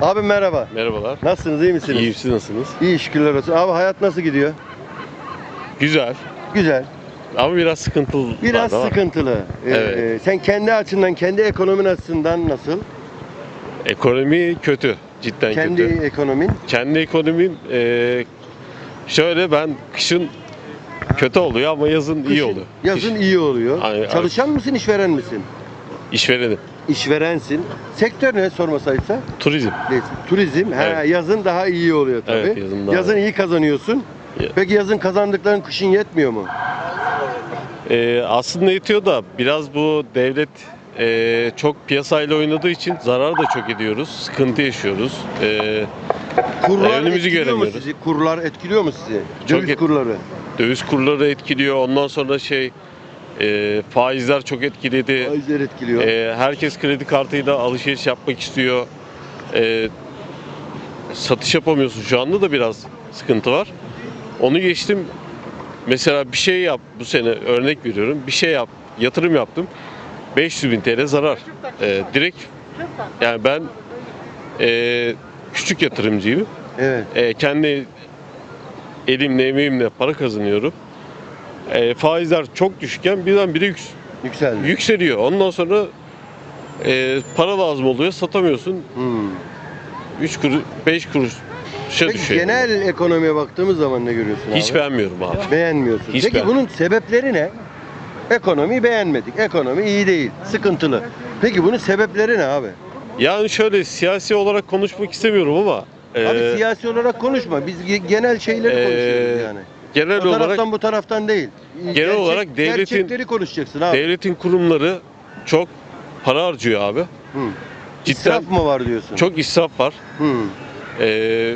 Abi merhaba. Merhabalar. Nasılsınız iyi misiniz? İyi, siz nasılsınız? İyi şükürler olsun. Abi hayat nasıl gidiyor? Güzel. Güzel. Ama biraz sıkıntılı. Biraz var. sıkıntılı. Ee, Evet. sen kendi açından, kendi ekonomin açısından nasıl? Ekonomi kötü. Cidden kendi kötü. ekonomin. Kendi ekonomim e, şöyle ben kışın kötü oluyor ama yazın iyi Kışın- oluyor. Yazın Kış- iyi oluyor. Aynen, Çalışan mısın, işveren misin? İşverenim. İşverensin. Sektör ne sorması ayıpsa? Turizm. Neyse, Turizm. Ha, Evet. yazın daha iyi oluyor tabii. Evet, yazın daha iyi. kazanıyorsun. Ya- Peki yazın kazandıkların kışın yetmiyor mu? E, aslında yetiyor da biraz bu devlet e, çok piyasayla oynadığı için zarar da çok ediyoruz. Sıkıntı yaşıyoruz. E, Kurlar önümüzü etkiliyor mu göremiyoruz. sizi? Kurlar etkiliyor mu sizi? Çok Döviz et- kurları. döviz kurları etkiliyor. Ondan sonra şey e, faizler çok etkiledi. Faizler etkiliyor. Ee, herkes kredi kartıyla alışveriş yapmak istiyor. Ee, satış yapamıyorsun. Şu anda da biraz sıkıntı var. Onu geçtim. Mesela bir şey yap bu sene örnek veriyorum. Bir şey yap, yatırım yaptım. 500 bin TL zarar. Ee, direkt yani ben ee, küçük yatırımcıyım. evet. Ee, kendi elimle emeğimle para kazanıyorum. Ee, faizler çok düşükken birdenbire yüks Yükseldi. yükseliyor. Ondan sonra e, para lazım oluyor, satamıyorsun. Hmm. 3 kuruş, 5 kuruş şey Peki düşüyor. genel ekonomiye baktığımız zaman ne görüyorsun Hiç abi? beğenmiyorum abi. Beğenmiyorsun. Hiç Peki bunun sebepleri ne? Ekonomiyi beğenmedik. Ekonomi iyi değil. Sıkıntılı. Peki bunun sebepleri ne abi? Yani şöyle siyasi olarak konuşmak istemiyorum ama e, abi siyasi olarak konuşma. Biz ge- genel şeyleri Ee, konuşuyoruz yani. Genel O taraftan olarak bu taraftan değil. Genel olarak devletin- Gerçekleri konuşacaksın abi. devletin kurumları çok para harcıyor abi. Hı. Cidden İsraf mı var diyorsun? çok israf var. Hı. E,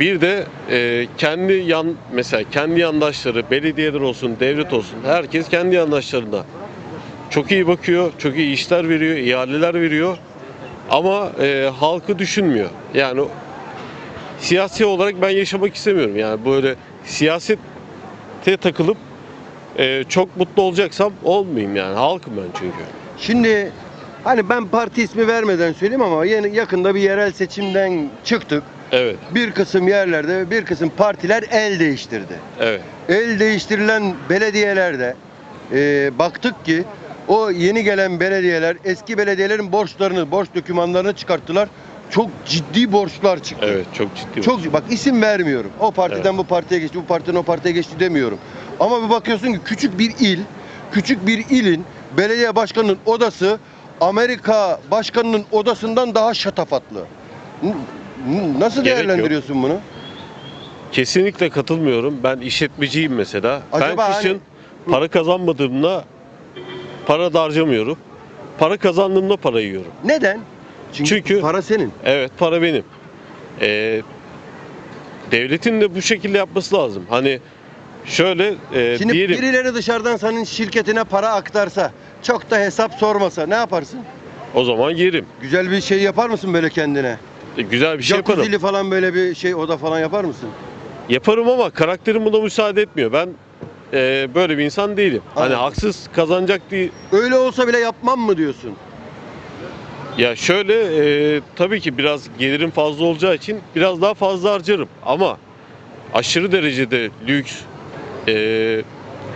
bir de e, kendi yan mesela kendi yandaşları, belediyeler olsun, devlet olsun, herkes kendi yandaşlarına çok iyi bakıyor, çok iyi işler veriyor, ihaleler veriyor. Ama e, halkı düşünmüyor. Yani siyasi olarak ben yaşamak istemiyorum. Yani böyle siyasete takılıp e, çok mutlu olacaksam olmayayım yani. Halkım ben çünkü. Şimdi hani ben parti ismi vermeden söyleyeyim ama yeni yakında bir yerel seçimden çıktık. Evet, Bir kısım yerlerde bir kısım partiler el değiştirdi. evet. El değiştirilen belediyelerde e, baktık ki o yeni gelen belediyeler eski belediyelerin borçlarını, borç dokümanlarını çıkarttılar. Çok ciddi borçlar çıktı. Evet, çok ciddi. Çok bak isim vermiyorum. O partiden Evet. bu partiye geçti, bu partiden o partiye geçti demiyorum. Ama bir bakıyorsun ki küçük bir il, küçük bir ilin belediye başkanının odası Amerika başkanının odasından daha şatafatlı. Nasıl Gerek değerlendiriyorsun bunu? Kesinlikle katılmıyorum. Ben işletmeciyim mesela. Acaba ben kışın hani- para kazanmadığımda para da harcamıyorum. Para kazandığımda para yiyorum. Neden? Çünkü, Çünkü- para senin. Evet para benim. Ee, devletin de bu şekilde yapması lazım. Hani şöyle e, Şimdi diyelim birileri dışarıdan senin şirketine para aktarsa, çok da hesap sormasa ne yaparsın? o zaman yerim. Güzel bir şey yapar mısın böyle kendine? E, güzel bir şey yaparım. Jacuzzi'li falan böyle bir şey oda falan yapar mısın? Yaparım ama karakterim buna müsaade etmiyor. Ben e, böyle bir insan değilim. Hani Anladım. haksız kazanacak diye Öyle olsa bile yapmam mı diyorsun? Ya şöyle e, tabii ki biraz gelirim fazla olacağı için biraz daha fazla harcarım ama aşırı derecede lüks e,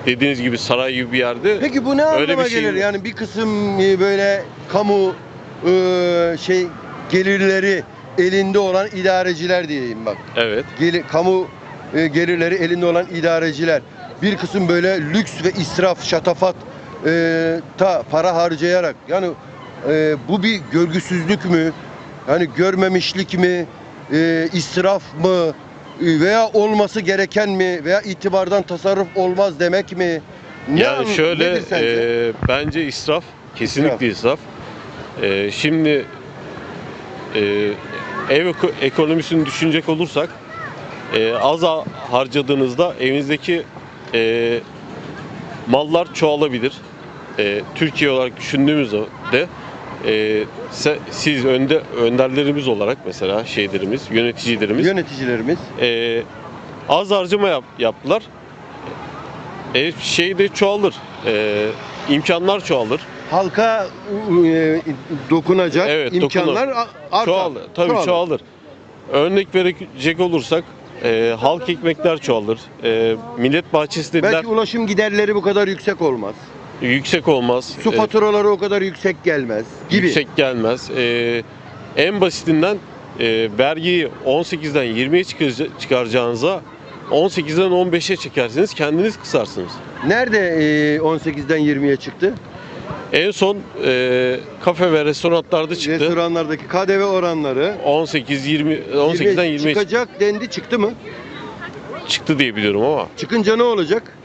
dediğiniz gibi saray gibi bir yerde Peki bu ne Öyle anlama bir şey gelir? Yani bir kısım e, böyle kamu e, şey gelirleri elinde olan idareciler diyeyim bak. evet Geli, kamu e, gelirleri elinde olan idareciler. Bir kısım böyle lüks ve israf, şatafat e, ta para harcayarak yani e, bu bir görgüsüzlük mü? Yani görmemişlik mi? E, israf mı? E, veya olması gereken mi? Veya itibardan tasarruf olmaz demek mi? Ne yani an- şöyle e, bence israf kesinlikle israf. E, şimdi e, ev eko- ekonomisini düşünecek olursak e, az ha- harcadığınızda evinizdeki e, mallar çoğalabilir. E, Türkiye olarak düşündüğümüzde e, siz önde önderlerimiz olarak mesela şeylerimiz, yöneticilerimiz Yöneticilerimiz e, az harcama yap- yaptılar. E, şey de çoğalır. E, imkanlar çoğalır. halka e, dokunacak Evet, imkanlar artar. Çoğalır. Tabii çoğalır. Örnek verecek olursak e, halk ekmekler çoğalır. E, millet bahçesi dediler Belki ulaşım giderleri bu kadar yüksek olmaz. Yüksek olmaz. Su E, faturaları o kadar yüksek gelmez gibi. Yüksek gelmez. E, en basitinden e, vergiyi 18'den 20'ye çıkarca- çıkaracağınıza 18'den 15'e çekersiniz kendiniz kısarsınız. Nerede e, 18'den 20'ye çıktı? En son e, kafe ve restoranlarda çıktı. Restoranlardaki KDV oranları 18 20 18'den 20'ye çıkacak dendi çıktı mı? çıktı diye biliyorum ama Çıkınca ne olacak?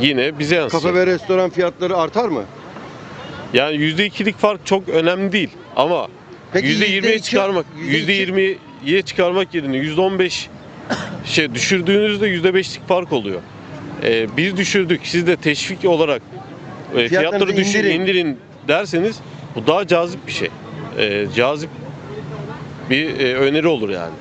Yine bize yansıyacak. Kafe ve restoran fiyatları artar mı? Yani %2'lik fark çok önemli değil ama Peki %20'ye %2 çıkarmak, %2 %20'ye çıkarmak yerine %15 şey düşürdüğünüzde %5'lik fark oluyor. Ee, biz düşürdük, siz de teşvik olarak e, fiyatları düşün, indirin. indirin. derseniz bu daha cazip bir şey. Ee, cazip bir e, öneri olur yani.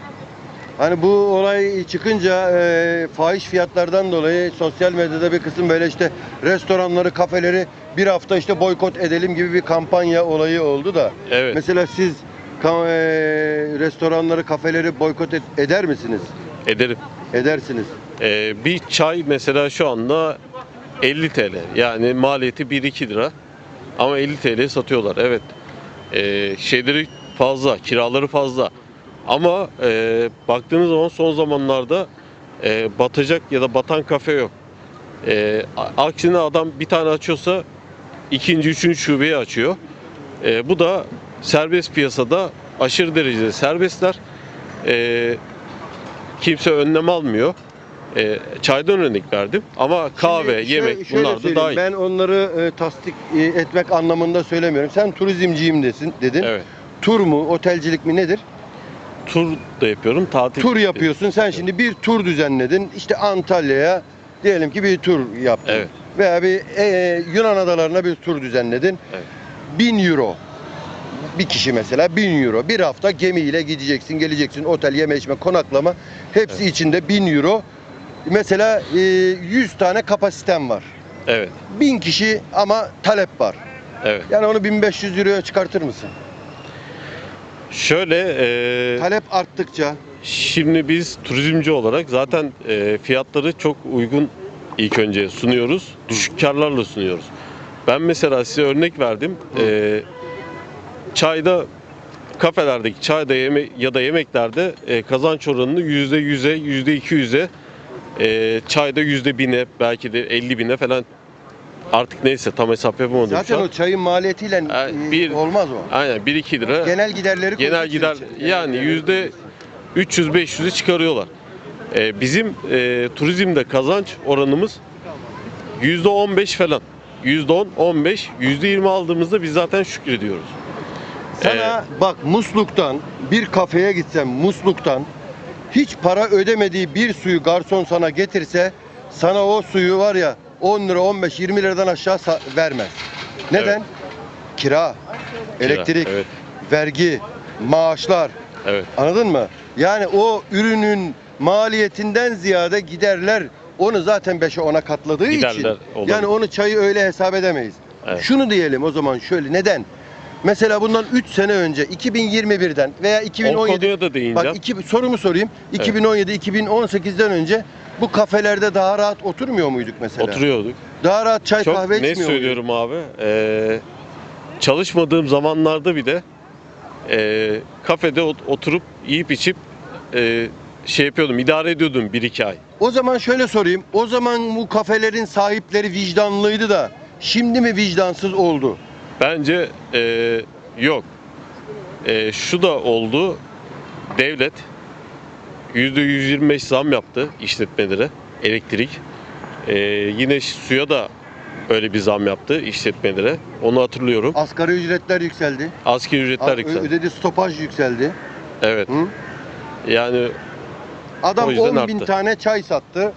Hani bu olay çıkınca e, fahiş fiyatlardan dolayı sosyal medyada bir kısım böyle işte restoranları, kafeleri bir hafta işte boykot edelim gibi bir kampanya olayı oldu da. Evet. Mesela siz ka- e, restoranları, kafeleri boykot et- eder misiniz? Ederim. Edersiniz. Ee, bir çay mesela şu anda 50 TL. Yani maliyeti 1-2 lira. Ama 50 TL satıyorlar. Evet. Ee, şeyleri fazla, kiraları fazla. Ama e, baktığınız zaman son zamanlarda e, batacak ya da batan kafe yok. E, aksine adam bir tane açıyorsa ikinci, üçüncü şubeyi açıyor. E, bu da serbest piyasada aşırı derecede serbestler. E, kimse önlem almıyor. E, çaydan örnek verdim ama kahve, Şimdi şöyle- yemek şöyle bunlar da söyleyeyim, dahil. Ben onları e, tasdik e, etmek anlamında söylemiyorum. Sen turizmciyim desin dedin. Evet. Tur mu, otelcilik mi nedir? Tur da yapıyorum, tatil. Tur yapıyorsun. Sen şimdi bir tur düzenledin. İşte Antalya'ya diyelim ki bir tur yaptın. Evet. Veya bir e, Yunan adalarına bir tur düzenledin. Evet. 1000 euro. Bir kişi mesela 1000 euro. Bir hafta gemiyle gideceksin, geleceksin. Otel, yeme içme, konaklama. Hepsi içinde 1000 euro. Mesela e, 100 tane kapasiten var. Evet, 1000 kişi ama talep var. evet. Yani onu 1500 euroya çıkartır mısın? Şöyle, e, Talep arttıkça Şimdi biz turizmci olarak zaten e, fiyatları çok uygun ilk önce sunuyoruz. Düşük karlarla sunuyoruz. Ben mesela size örnek verdim. E, çayda kafelerdeki çayda yeme ya da yemeklerde e, kazanç oranını yüzde yüze, yüzde iki yüze, e, çayda yüzde bine, belki de 50 bine falan artık neyse tam hesap yapamadım zaten şu an. o çayın maliyetiyle e, bir- olmaz o. Aynen 1-2 lira. Genel giderleri Genel için gider yani yüzde 300-500'ü çıkarıyorlar. Ee, bizim e, turizmde kazanç oranımız yüzde 15 falan. Yüzde 10, 15, yüzde 20 aldığımızda biz zaten şükrediyoruz. Sana bak musluktan bir kafeye gitsen musluktan hiç para ödemediği bir suyu garson sana getirse sana o suyu var ya 10 lira 15 20 liradan aşağı vermez. Neden? Kira, elektrik, Evet, vergi, maaşlar. evet. Anladın mı? Yani o ürünün maliyetinden ziyade giderler onu zaten 5'e 10'a katladığı için. Giderler olur. Yani onu çayı öyle hesap edemeyiz. Evet. Şunu diyelim o zaman şöyle neden? Mesela bundan 3 sene önce 2021'den veya O 2017 konuya da. Bak iki, sorumu sorayım. 2017 2018'den önce bu kafelerde daha rahat oturmuyor muyduk mesela? Oturuyorduk. Daha rahat çay Çok kahve ne içmiyor muyduk? söylüyorum abi. Ee, çalışmadığım zamanlarda bile e, kafede ot- oturup yiyip içip e, şey yapıyordum, idare ediyordum 1-2 ay. O zaman şöyle sorayım. O zaman bu kafelerin sahipleri vicdanlıydı da şimdi mi vicdansız oldu? Bence e, yok. E, şu da oldu. Devlet %125 zam yaptı işletmelere. Elektrik. E, yine suya da öyle bir zam yaptı işletmelere. Onu hatırlıyorum. Asgari ücretler yükseldi. Asgari ücretler yükseldi. Ödedi stopaj yükseldi. Evet. Hı? Yani Adam O yüzden 10 bin arttı. tane çay sattı.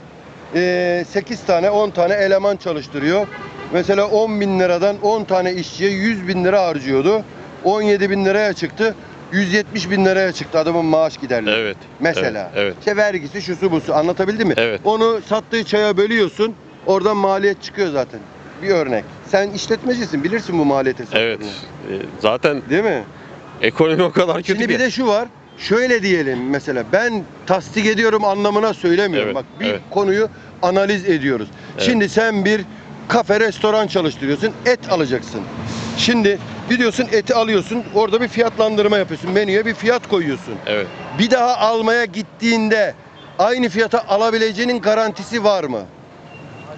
Ee, 8 tane 10 tane eleman çalıştırıyor. Mesela 10 bin liradan 10 tane işçiye 100 bin lira harcıyordu. 17 bin liraya çıktı. 170 bin liraya çıktı adamın maaş giderleri. evet. Mesela. Evet. evet. İşte vergisi şusu busu anlatabildim mi? Evet. Onu sattığı çaya bölüyorsun. Oradan maliyet çıkıyor zaten. Bir örnek. Sen işletmecisin bilirsin bu maliyet hesaplarını. Evet. E, zaten Değil mi? ekonomi o kadar kötü Şimdi ki. bir de şu var. Şöyle diyelim mesela ben tasdik ediyorum anlamına söylemiyorum. Evet, Bak bir evet. konuyu analiz ediyoruz. Evet. Şimdi sen bir kafe restoran çalıştırıyorsun. Et alacaksın. Şimdi gidiyorsun eti alıyorsun. Orada bir fiyatlandırma yapıyorsun. Menüye bir fiyat koyuyorsun. Evet. Bir daha almaya gittiğinde aynı fiyata alabileceğinin garantisi var mı?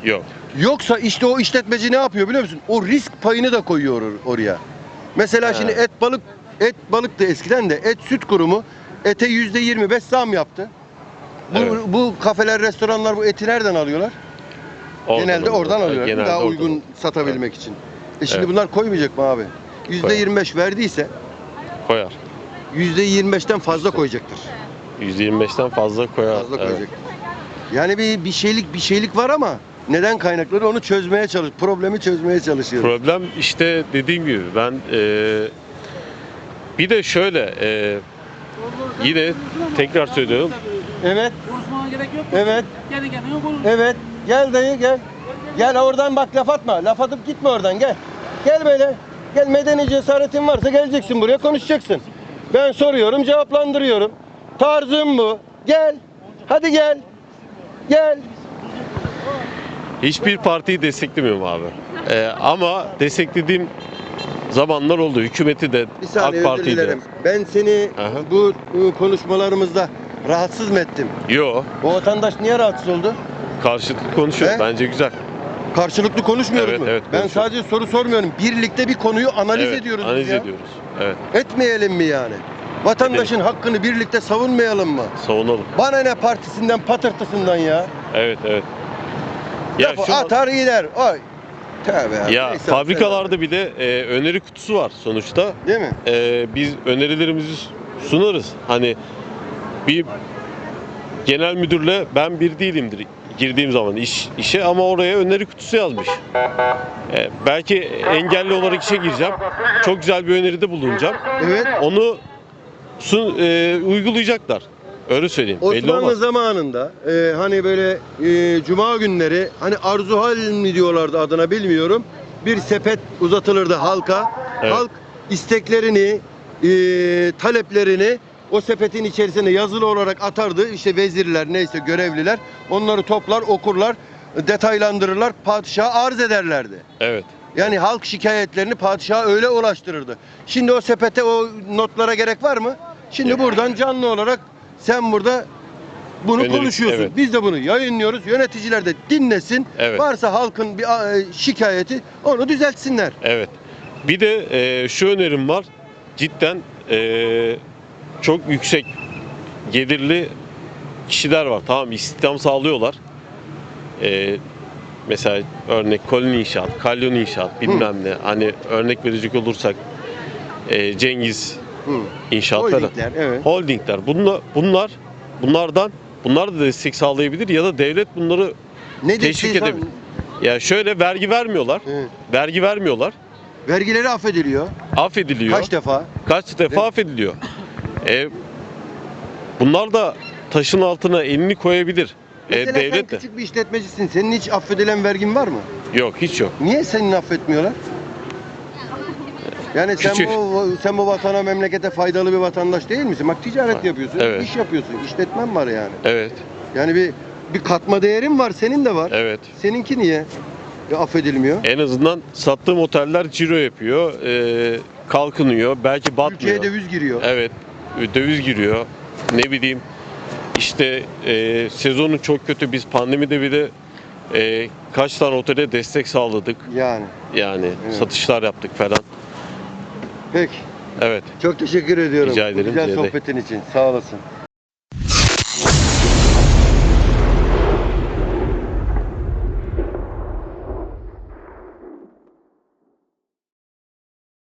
Yok. Yoksa işte o işletmeci ne yapıyor biliyor musun? O risk payını da koyuyor or- oraya. Mesela şimdi et balık et balık da eskiden de et süt kurumu ete yüzde 25 zam yaptı. Bu, Evet. bu kafeler, restoranlar bu eti nereden alıyorlar? Genelde oradan alıyorlar. Genelde daha oradan. uygun satabilmek için. E şimdi Evet. bunlar koymayacak mı abi? Yüzde 25 verdiyse Koyar. yüzde 25'ten fazla koyacaktır. %25'ten fazla koyar. Fazla Evet. koyacaktır. Yani bir bir şeylik bir şeylik var ama neden kaynakları onu çözmeye çalış problemi çözmeye çalışıyoruz. Problem işte dediğim gibi ben e, bir de şöyle e, yine tekrar söylüyorum Evet. Konuşmana gerek yok. Evet. Kendi kendine konuş. Evet. Gel dayı gel. Gel oradan bak laf atma. Laf atıp gitme oradan gel. Gel böyle. Gel medeni cesaretin varsa geleceksin buraya konuşacaksın. Ben soruyorum cevaplandırıyorum. Tarzım bu. Gel. Hadi gel. Gel. hiçbir partiyi desteklemiyorum abi. E, ama desteklediğim zamanlar oldu. Hükümeti de Bir saniye AK özür Parti'yi de. dilerim. Ben seni Aha. bu, konuşmalarımızda rahatsız mı ettim? Yo Bu vatandaş niye rahatsız oldu? karşılıklı konuşuyor. He? Bence güzel. Karşılıklı konuşmuyoruz Evet, mu? evet, ben sadece soru sormuyorum. Birlikte bir konuyu analiz evet, ediyoruz Analiz ya. ediyoruz. Evet. Etmeyelim mi yani? Vatandaşın hakkını birlikte savunmayalım mı? Savunalım. Bana ne partisinden patırtısından ya. Evet evet. Ya Lafı şu an- atar gider. Oy. Tövbe ya. ya Neyse, fabrikalarda bile e, öneri kutusu var sonuçta. Değil mi? e, biz önerilerimizi sunarız. Hani bir genel müdürle ben bir değilimdir girdiğim zaman iş işe ama oraya öneri kutusu yazmış. E, belki engelli olarak işe gireceğim. Çok güzel bir öneride bulunacağım. Evet. Onu sun, e, uygulayacaklar. Öyle söyleyeyim. Belli Osmanlı olmaz. zamanında e, hani böyle e, cuma günleri hani arzuhal mi diyorlardı adına bilmiyorum. Bir sepet uzatılırdı halka. Evet. Halk isteklerini, e, taleplerini o sepetin içerisine yazılı olarak atardı. İşte vezirler neyse görevliler onları toplar okurlar detaylandırırlar padişaha arz ederlerdi. Evet. Yani halk şikayetlerini padişaha öyle ulaştırırdı. Şimdi o sepete o notlara gerek var mı? Şimdi Yok. buradan canlı olarak sen burada bunu Öneri- konuşuyorsun. evet. Biz de bunu yayınlıyoruz. Yöneticiler de dinlesin. Evet. Varsa halkın bir e, şikayeti onu düzeltsinler. Evet. Bir de e, şu önerim var. Cidden e, çok yüksek gelirli kişiler var. Tamam istihdam sağlıyorlar. E, mesela örnek Kolin İnşaat, Kalyon İnşaat bilmem ne. Hani örnek verecek olursak e, Cengiz Hı. İnşaatları. Holdingler, evet. Holdingler. Bunlar, bunlar bunlardan bunlar da destek sağlayabilir ya da devlet bunları Ne teşvik edebilir. ya şöyle vergi vermiyorlar. Evet. Vergi vermiyorlar. Vergileri affediliyor. Affediliyor. Kaç defa? Kaç defa affediliyor. E, bunlar da taşın altına elini koyabilir. E, Mesela sen devlet de. küçük bir işletmecisin. Senin hiç affedilen vergin var mı? Yok hiç yok. Niye senin affetmiyorlar? Yani sen Küçük. bu sen bu vatana memlekete faydalı bir vatandaş değil misin? Bak ticaret Ha, yapıyorsun, evet. iş yapıyorsun, işletmen var yani. Evet. Yani bir bir katma değerin var, senin de var. Evet. Seninki niye e, affedilmiyor? En azından sattığım oteller ciro yapıyor. E, kalkınıyor. Belki batmıyor. Ülkeye döviz giriyor. Evet. Döviz giriyor. Ne bileyim işte e, sezonu çok kötü. Biz pandemide bile e, kaç tane otele destek sağladık. Yani. Yani Evet. satışlar yaptık falan. Peki. Evet. Çok teşekkür ediyorum. Rica ederim, Bu Güzel sohbetin için. Sağ olasın.